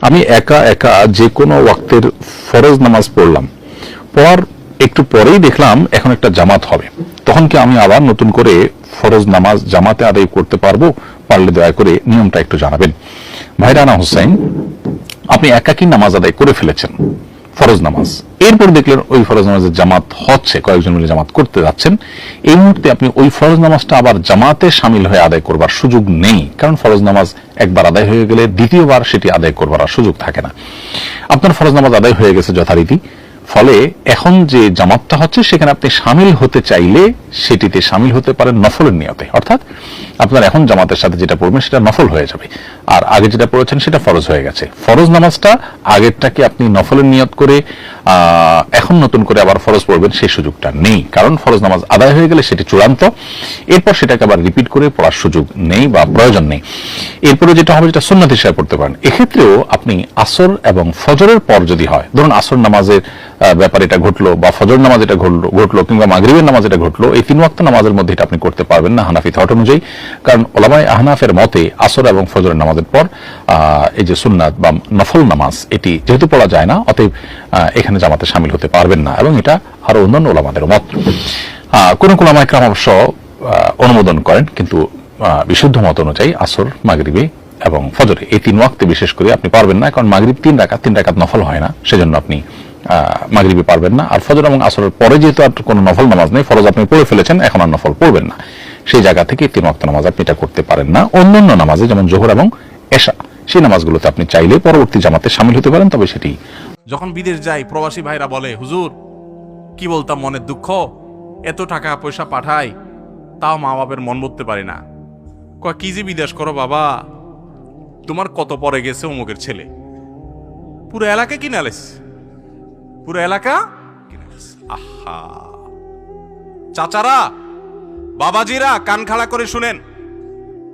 আমি একা একা যে কোনো ওয়াক্তের ফরজ নামাজ পড়লাম। পড়ার একটু পরেই দেখলাম এখন একটা জামাত হবে। তখন কি আমি আবার নতুন করে ফরজ নামাজ জামাতে আদায় করতে পারব? পারলে দয়া করে নিয়মটা একটু জানাবেন। ভাইরানা হোসেন, আপনি একাকী নামাজ আদায় করে ফেলেছেন। ফরজ নামাজ। এরপর দেখলেন ওই ফরজ নামাজের জামাত হচ্ছে, কয়েকজন মিলে জামাত করতে যাচ্ছেন। এই মুহূর্তে আপনি ওই ফরজ নামাজটা আবার জামাতে সামিল হয়ে আদায় করবার সুযোগ নেই, কারণ ফরজ নামাজ একবার আদায় হয়ে গেলে দ্বিতীয়বার সেটি আদায় করবার সুযোগ থাকে না। আপনার ফরজ নামাজ আদায় হয়ে গেছে যথারীতি। ফলে এখন যে জামাতটা হচ্ছে, সেখানে আপনি সামিল হতে চাইলে সেটিতে সামিল হতে পারেন নফলের নিয়তে। অর্থাৎ আপনার এখন জামাতের সাথে যেটা পড়বেন, সেটা নফল হয়ে যাবে। আর আগে যেটা পড়েছেন, সেটা ফরজ হয়ে গেছে। ফরজ নামাজটা আগেরটাকে আপনি নফলের নিয়ত করে এখন নতুন করে আবার ফরজ পড়বেন, সেই সুযোগটা নেই। কারণ ফরজ নামাজ আদায় হয়ে গেলে সেটি চূড়ান্ত। এরপর সেটাকে আবার রিপিট করে পড়ার সুযোগ নেই বা প্রয়োজন নেই। এরপরে যেটা হবে, যেটা সুন্নাত হিসাবে পড়তে পারেন। এক্ষেত্রেও আপনি আসর এবং ফজরের পর যদি হয়, ধরুন আসর নামাজের ব্যাপারে এটা ঘটলো বা ফজর নামাজ এটা ঘটলো ঘটলো কিংবা মাগরিবের নামাজ এটা ঘটলো এই তিন ওয়াক্ত নামাজের মধ্যে এটা আপনি করতে পারবেন না হানাফি থট অনুযায়ী। কারণ ওলামাই আহনাফের মতে আসর এবং ফজরের নামাজের পর এই যে সুন্নাত বা নফল নামাজ এটি যেহেতু পড়া যায় না অতএব এখানে জামাতে সামিল হতে পারবেন না এবং এটা আরও অন্যান্য ওলামাদের মত। কোন কোন আমাইকরাম অবশ্য আহ, অনুমোদন করেন কিন্তু বিশুদ্ধ মত অনুযায়ী আসর মাগরিবে এবং ফজরে এই তিন ওয়াক্তে বিশেষ করে আপনি পারবেন না কারণ মাগরিব তিন রাকাত তিন রাকাত নফল হয় না সেজন্য আপনি মাগরিবে পারবেন না। আর ফজর এবং আসরের পরে যেহেতু আর কোনো নফল নামাজ নেই, ফরজ আপনি পড়ে ফেলেছেন, এখন আর নফল পড়বেন না। সেই জায়গা থেকে তিন ওয়াক্ত নামাজ আপনি এটা করতে পারেন না। অন্যান্য নামাজে, যেমন জোহর এবং এশা, সেই নামাজগুলোতে আপনি চাইলে পরবর্তী জামাতে সামিল হতে পারেন, তবে সেটি যখন বিদেশ যাই, প্রবাসী ভাইরা বলে, হুজুর, কি বলতাম মনের দুঃখ? এত টাকা পয়সা পাঠাই, তাও মা বাপের মন বলতে পারি না। কয়, কি যে বিদেশ করো বাবা? তোমার কত পরে গেছে অমুকের ছেলে? পুরো এলাকা কিনে আলেস। পুরো এলাকা? আহা। চাচারা, বাবাজিরা, কান খাড়া করে শুনেন।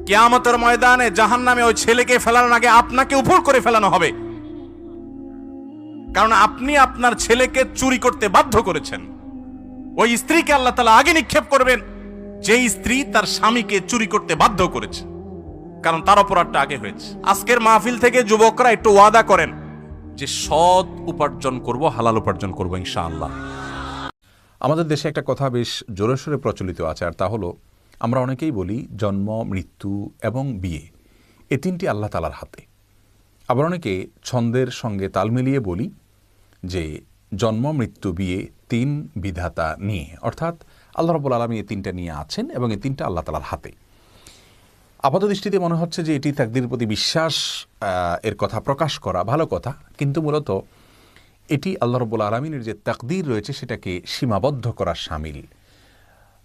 কেয়ামতের ময়দানে জাহান নামে ওই ছেলেকে ফেলানোর আগে আপনাকে উপর করে ফেলানো হবে। কারণ আপনি আপনার ছেলেকে চুরি করতে বাধ্য করেছেন। ওই স্ত্রীকে আল্লাহ তালা আগে নিক্ষেপ করবেন যে স্ত্রী তার স্বামীকে চুরি করতে বাধ্য করেছে। কারণ তার অপরাধটা আগে হয়েছে। আজকের মাহফিল থেকে যুবকরা একটু ওয়াদা করেন যে সৎ উপার্জন করব, হালাল উপার্জন করব ইনশাআল্লাহ। আমাদের দেশে একটা কথা বেশ জোরে সোরে প্রচলিত আছে, আর তা হলো, আমরা অনেকেই বলি জন্ম, মৃত্যু এবং বিয়ে, এ তিনটি আল্লাহ তালার হাতে। আবার অনেকে ছন্দের সঙ্গে তাল মিলিয়ে বলি যে জন্ম, মৃত্যু, বিয়ে তিন বিধাতা নিয়ে, অর্থাৎ আল্লাহ রবুল আলমী এই তিনটা নিয়ে আছেন এবং এই তিনটা আল্লাহ তালার হাতে। আপাত দৃষ্টিতে মনে হচ্ছে যে এটি তাকদির প্রতি বিশ্বাস এর কথা প্রকাশ করা ভালো কথা। কিন্তু মূলত এটি আল্লাহ রব্বুল আলমিনের যে তাকদির রয়েছে সেটাকে সীমাবদ্ধ করা সামিল।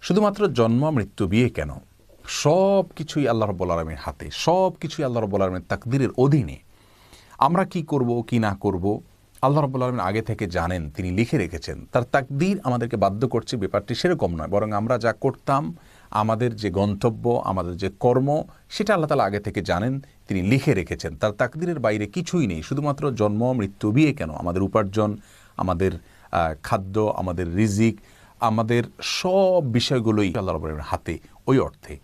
শুধুমাত্র জন্ম, মৃত্যু, বিয়ে কেন? সব কিছুই আল্লাহ রব্বুল আলমীর হাতে সব কিছুই আল্লাহ রব্বুল আলমীর তাকদিরের অধীনে। আমরা কি করব, কি না করব, আল্লাহ রব্বুল আলমিন আগে থেকে জানেন, তিনি লিখে রেখেছেন। তার তাকদির আমাদেরকে বাধ্য করছে, ব্যাপারটি সেরকম নয়, বরং আমরা যা করতাম আমাদের যে গন্তব্য, আমাদের যে কর্ম, সেটা আল্লাহ তালা আগে থেকে জানেন, তিনি লিখে রেখেছেন। তার তাকদিরের বাইরে কিছুই নেই, শুধুমাত্র জন্ম, মৃত্যু, বিয়ে কেন? আমাদের উপার্জন, আমাদের খাদ্য, আমাদের রিজিক, আমাদের সব বিষয়গুলোই আল্লাহ রব্বুল হাতে, ওই অর্থে।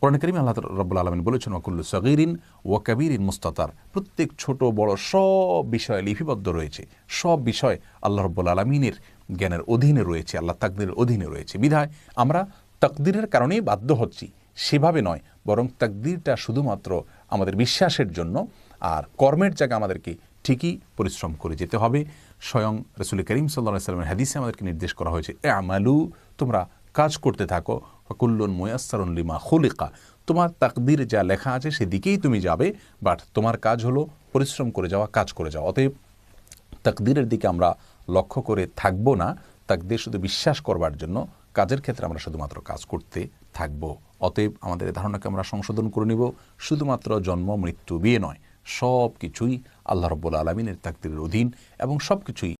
কোরআন করিম আল্লাহ রব্বুল আলমিন বলেছেন ওকুল্লু সগিরিন ও কাবিরিন মুস্তাতার। প্রত্যেক ছোট, বড় সব বিষয়ে লিপিবদ্ধ রয়েছে। সব বিষয় আল্লাহ রব্বুল আলমিনের জ্ঞানের অধীনে রয়েছে, আল্লাহ তাকদিরের অধীনে রয়েছে। বিধায় আমরা তাকদিরের কারণেই বাধ্য হচ্ছি। সেভাবে নয়, বরং তাকদিরটা শুধুমাত্র আমাদের বিশ্বাসের জন্য আর কর্মের জায়গা আমাদেরকে ঠিকই পরিশ্রম করে যেতে হবে। স্বয়ং রসুল করিম সাল্লাহ সাল্লামের হাদিসে আমাদেরকে নির্দেশ করা হয়েছে এ আমালু তোমরা কাজ করতে থাকো, ফকুল্লুন মুয়াস্সারুন লিমা খুলিকা। তোমার তাকদির যা লেখা আছে সেদিকেই তুমি যাবে, বাট তোমার কাজ হলো পরিশ্রম করে যাওয়া, কাজ করে যাওয়া। অতএব তাকদিরের দিকে আমরা লক্ষ্য করে থাকব না। তাকদির শুধু বিশ্বাস করবার জন্য কাজের ক্ষেত্রে আমরা শুধুমাত্র কাজ করতে থাকব। অতএব আমাদের ধারণাকে আমরা সংশোধন করে নিব। শুধুমাত্র জন্ম, মৃত্যু, বিয়ে নয় সব কিছুই আল্লাহ রব্বুল আলমিনের তাকদিরের অধীন এবং সব কিছুই